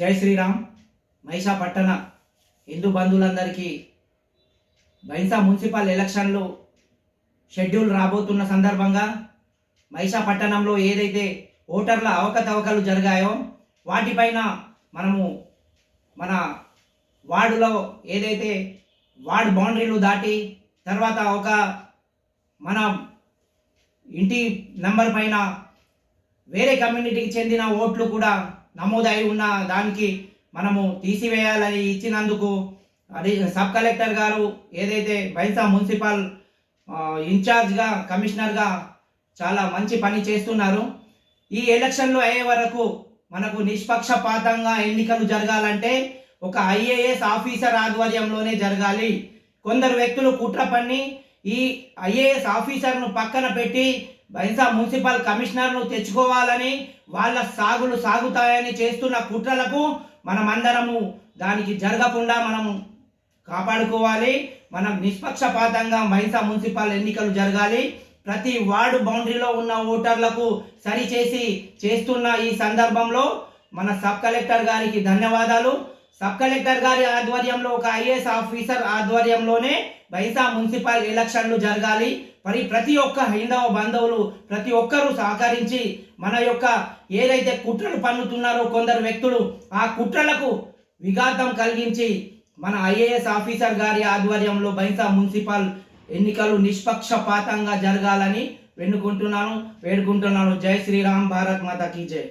జై శ్రీరామ్. మైసా పట్టణ హిందూ బంధువులందరికీ బైన్సా మున్సిపల్ ఎలక్షన్లు షెడ్యూల్ రాబోతున్న సందర్భంగా మైసా పట్టణంలో ఏదైతే ఓటర్ల అవకతవకలు జరిగాయో వాటిపైన మనము మన వార్డులో ఏదైతే వార్డ్ బౌండరీలు దాటి తర్వాత ఒక మన ఇంటి నంబర్ పైన వేరే కమ్యూనిటీకి చెందిన ఓట్లు కూడా నమోదై ఉన్న దానికి మనము తీసివేయాలని ఇచ్చినందుకు అది సబ్ కలెక్టర్ గారు ఏదైతే బైసా మున్సిపల్ ఇన్ఛార్జ్గా కమిషనర్గా చాలా మంచి పని చేస్తున్నారు. ఈ ఎలక్షన్లు అయ్యే వరకు మనకు నిష్పక్షపాతంగా ఎన్నికలు జరగాలంటే ఒక ఐఏఎస్ ఆఫీసర్ ఆధ్వర్యంలోనే జరగాలి. కొందరు వ్యక్తులు కుట్ర పన్ని ఈ ఐఏఎస్ ఆఫీసర్ను పక్కన పెట్టి బైసా మున్సిపల్ కమిషనర్ను తెచ్చుకోవాలని వాళ్ళ సాగులు సాగుతాయని చేస్తున్న కుట్రలకు మనమందరము దానికి జరగకుండా మనము కాపాడుకోవాలి. మనం నిష్పక్షపాతంగా మైసా మున్సిపల్ ఎన్నికలు జరగాలి. ప్రతి వార్డు బౌండరీలో ఉన్న ఓటర్లకు సరిచేసి చేస్తున్న ఈ సందర్భంలో మన సబ్ కలెక్టర్ గారికి ధన్యవాదాలు. సబ్ కలెక్టర్ గారి ఆధ్వర్యంలో ఒక ఐఏఎస్ ఆఫీసర్ ఆధ్వర్యంలోనే బైసా మున్సిపల్ ఎలక్షన్లు జరగాలి. మరి ప్రతి ఒక్క హైందవ బంధువులు ప్రతి ఒక్కరూ సహకరించి మన యొక్క ఏదైతే కుట్రలు పన్నుతున్నారో కొందరు వ్యక్తులు ఆ కుట్రలకు విఘాతం కలిగించి మన ఐఏఎస్ ఆఫీసర్ గారి ఆధ్వర్యంలో బైసా మున్సిపల్ ఎన్నికలు నిష్పక్షపాతంగా జరగాలని వెన్నుకుంటున్నాను వేడుకుంటున్నాను. జై శ్రీరామ్ భారత్ మాత కీ జై.